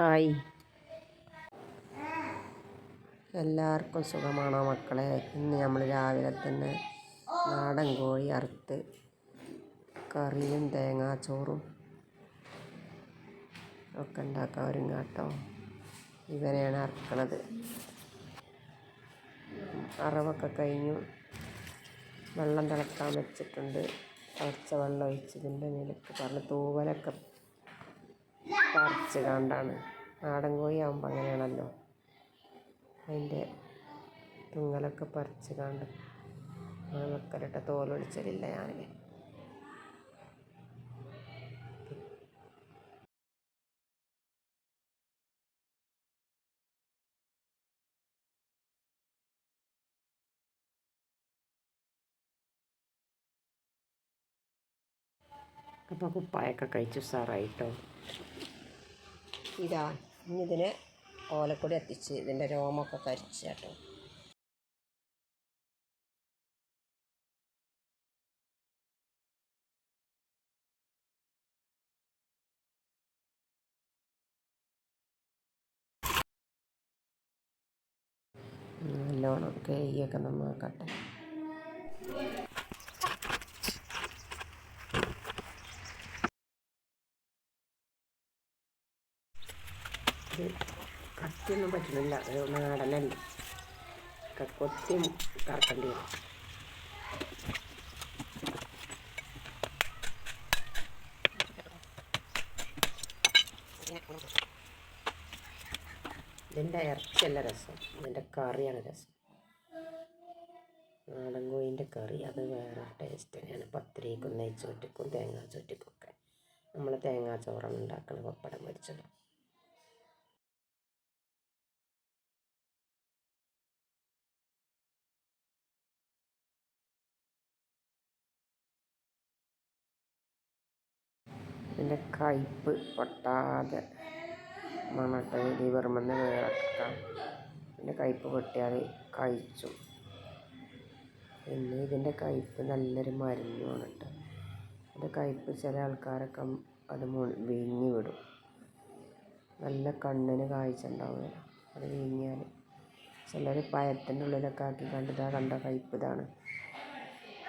Hi. എല്ലാവർക്കും സുഖമാണോ മക്കളെ? ഇന്ന് നമ്മൾ രാവിലെ തന്നെ നാടൻ കോഴി അറുത്ത് കറിയും തേങ്ങാച്ചോറും ഒക്കെ ഉണ്ടാക്കാൻ ഒരുങ്ങാട്ടോ. ഇവനെയാണ് അറക്കണത്. അറവൊക്കെ കഴിഞ്ഞു. വെള്ളം തിളക്കാൻ വെച്ചിട്ടുണ്ട്. തിളച്ച വെള്ളം ഒഴിച്ചതിന്റെ നിലയ്ക്ക് പറഞ്ഞ് തൂവലൊക്കെ പറിച്ച് കണ്ടാണ്. നാടൻ കോഴി ആകുമ്പോൾ അങ്ങനെയാണല്ലോ. അതിന്റെ തുങ്ങലൊക്കെ പറിച്ച് കണ്ട് വെക്കലിട്ട തോലൊളിച്ചലില്ല ഞാൻ അപ്പോൾ കുപ്പായൊക്കെ കഴിച്ചു സാറായിട്ടോ ഇതാ ഇനി ഇതിനെ ഓലക്കൊടി എത്തിച്ച് ഇതിന്റെ രോമൊക്കെ കരിച്ച് കേട്ടോ നല്ലോണം കൈയൊക്കെ കത്തിയൊന്നും പറ്റുന്നില്ല. ഒരു നാടനല്ല കൊത്തി കറക്കേണ്ടി വരും. ഇതിന്റെ ഇറച്ചിയല്ല രസം. ഇതിന്റെ കറിയാണ് രസം. നാടൻ കോഴിന്റെ കറി. അത് വേറെ ടേസ്റ്റ് തന്നെയാണ്. പത്തിരിക്കും നെയ്ച്ചോറ്റിക്കും തേങ്ങാച്ചോറ്റക്കും ഒക്കെ. നമ്മൾ തേങ്ങാച്ചോറാണ് ഉണ്ടാക്കുന്നത് പപ്പടം പൊരിച്ചത്. ഇതിന്റെ കയ്പ്പ് പൊട്ടാതെ മണട്ട് ലിവർമെന്ന് വേറെക്കാം ഇതിന്റെ കയ്പ്പ് പൊട്ടിയാൽ കഴിച്ചു. പിന്നെ ഇതിന്റെ കയ്പ്പ് നല്ലൊരു മരുന്നുമാണ് കേട്ടോ ഇതിന്റെ കയ്പ്പ് ചില ആൾക്കാരൊക്കെ അത് വീങ്ങി വിടും. നല്ല കണ്ണിന് കാഴ്ച ഉണ്ടാവുക അത് വീങ്ങിയാൽ ചിലർ പയത്തിന്റെ ഉള്ളിലൊക്കെ ആക്കി കണ്ടിട്ട് കണ്ട കയ്പ്പ് ഇതാണ്.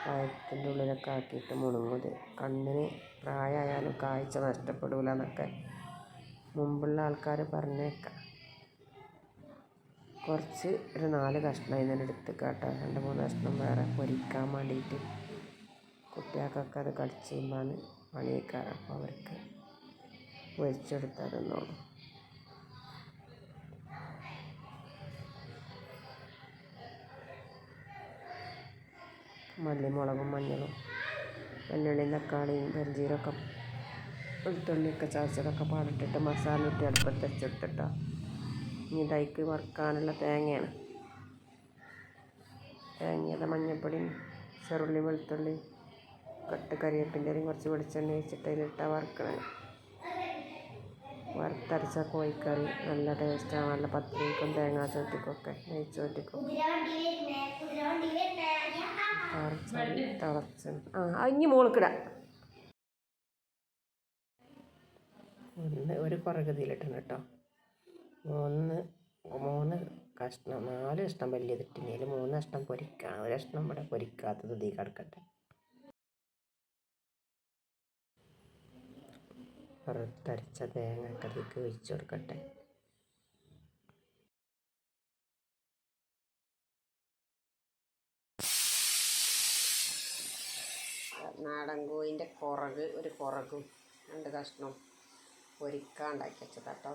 പഴത്തിന്റെ ഉള്ളിലൊക്കെ ആക്കിയിട്ട് മുണുങ്ങുത് കണ്ണിന് പ്രായമായാലും കാഴ്ച നഷ്ടപ്പെടില്ല എന്നൊക്കെ മുമ്പുള്ള ആൾക്കാർ പറഞ്ഞേക്കാം. കുറച്ച് ഒരു നാല് കഷ്ണം ഇതിന് എടുത്ത് കേട്ടോ. രണ്ട് മൂന്ന് കഷ്ണം വേറെ പൊരിക്കാൻ വേണ്ടിയിട്ട് കുട്ടികൾക്കൊക്കെ അത് കളിച്ച് കഴിയുമ്പോൾ പണിയേക്കാറ് അപ്പോൾ അവർക്ക് പൊരിച്ചെടുത്താൽ മല്ലിമുളകും മഞ്ഞളും വെള്ളുള്ളി തക്കാളിയും പെരുംജീരകം വെളുത്തുള്ളിയൊക്കെ ചതച്ചതൊക്കെ പാടിട്ടിട്ട് മസാല ഇട്ട് അടുപ്പത്ത് വെച്ചെടുത്തിട്ടോ. ഇനി ഇതായിക്ക് വറുക്കാനുള്ള തേങ്ങയാണ്. തേങ്ങയുടെ മഞ്ഞൾപ്പൊടിയും ചെറുള്ളി വെളുത്തുള്ളി കട്ട് കറിവേപ്പിന്റെയും കുറച്ച് വെളിച്ചെണ്ണ വെച്ചിട്ട് അതിലിട്ടാൽ വറുക്കണം വറുത്തരച്ച കോഴിക്കറി നല്ല ടേസ്റ്റാണ് നല്ല പത്തിരിക്കും തേങ്ങാ ചോറ്റിക്കൊക്കെ നെയ്ച്ചോറ്റിക്കും. തിളച്ചാൽ തിളച്ച് ആ ഇനി മോൾക്കിട ഒന്ന് ഒരു കുറകതിയിലിട്ടുണ്ട് കേട്ടോ. മൂന്ന് മൂന്ന് കഷ്ണം നാല് കഷ്ണം വലിയതിട്ടിനേൽ മൂന്ന് കഷ്ണം പൊരിക്കണം ഒരു കഷ്ണം ഇവിടെ പൊരിക്കാത്തത് തീ കിടക്കട്ടെ. വറുത്തരച്ച തേങ്ങ ഒക്കെ ഒഴിച്ചു കൊടുക്കട്ടെ. നാടൻ കോഴിന്റെ കുറക് ഒരു കുറകും രണ്ട് കഷ്ണം പൊരിക്കാണ്ടാക്കി വെച്ചതാട്ടോ.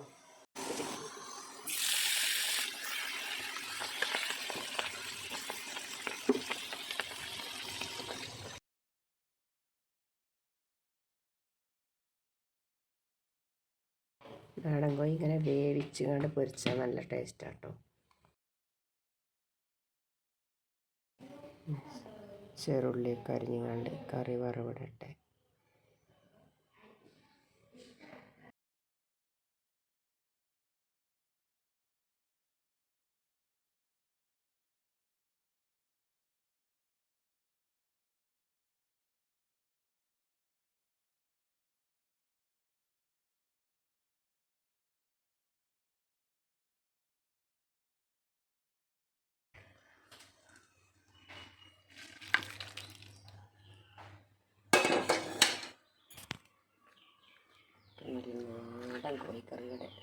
നാടൻ കോഴി ഇങ്ങനെ വേവിച്ച് കണ്ട് പൊരിച്ചാൽ നല്ല ടേസ്റ്റാട്ടോ. ചെറുള്ളിയൊക്കെ അരിഞ്ഞുകൊണ്ട് കറി വറവിടട്ടെ.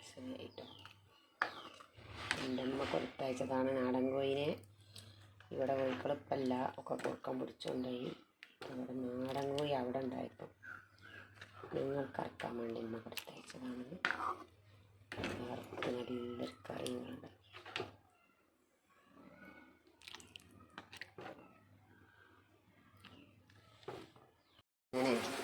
ശരിയായിട്ടോ എന്റെ അമ്മ കൊടുത്തയച്ചതാണ് നാടൻ കോഴിനെ ഇവിടെ കോഴിക്കളിപ്പല്ല ഒക്കെ കൊടുക്കാൻ പിടിച്ചുകൊണ്ടായി അവിടെ നാടൻ കോഴി അവിടെ ഉണ്ടായിരുന്നു നിങ്ങൾക്ക് അറക്കാൻ വേണ്ടി അമ്മ കൊടുത്തയച്ചതാണ്. വറുത്ത് നല്ലൊരു കറികളുണ്ട്. അങ്ങനെ.